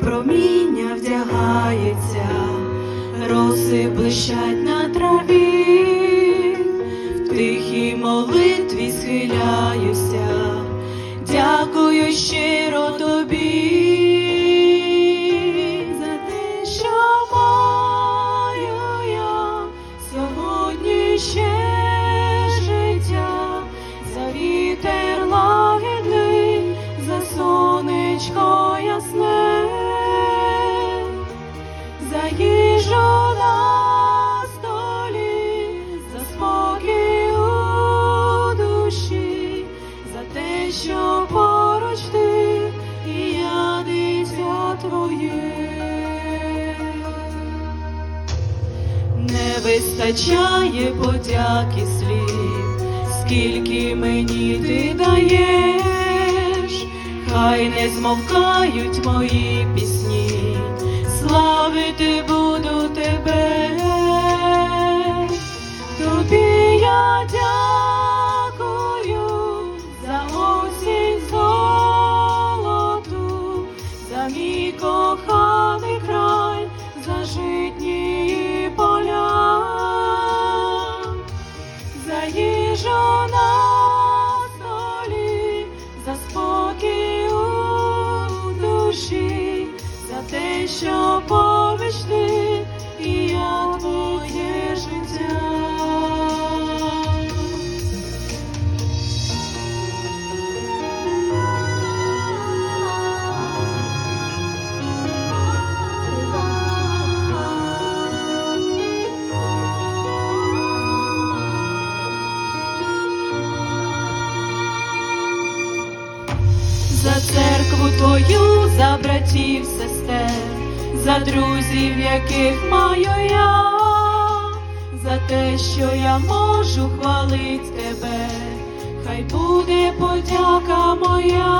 проміння вдягається, роси блищать на траві, в тихій молитві схиляюся, дякую щиро тобі. Поруч ти я дитя твоє. Не вистачає подяки слів, скільки мені ти даєш, хай не змовкають мої пісні, твою, за братів, сестер, за друзів, яких маю я, за те, що я можу хвалить тебе, хай буде подяка моя.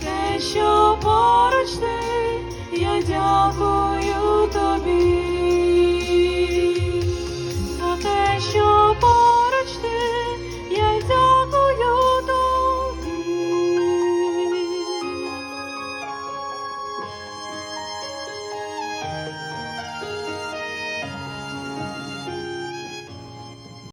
те, що поруч ти, я дякую тобі.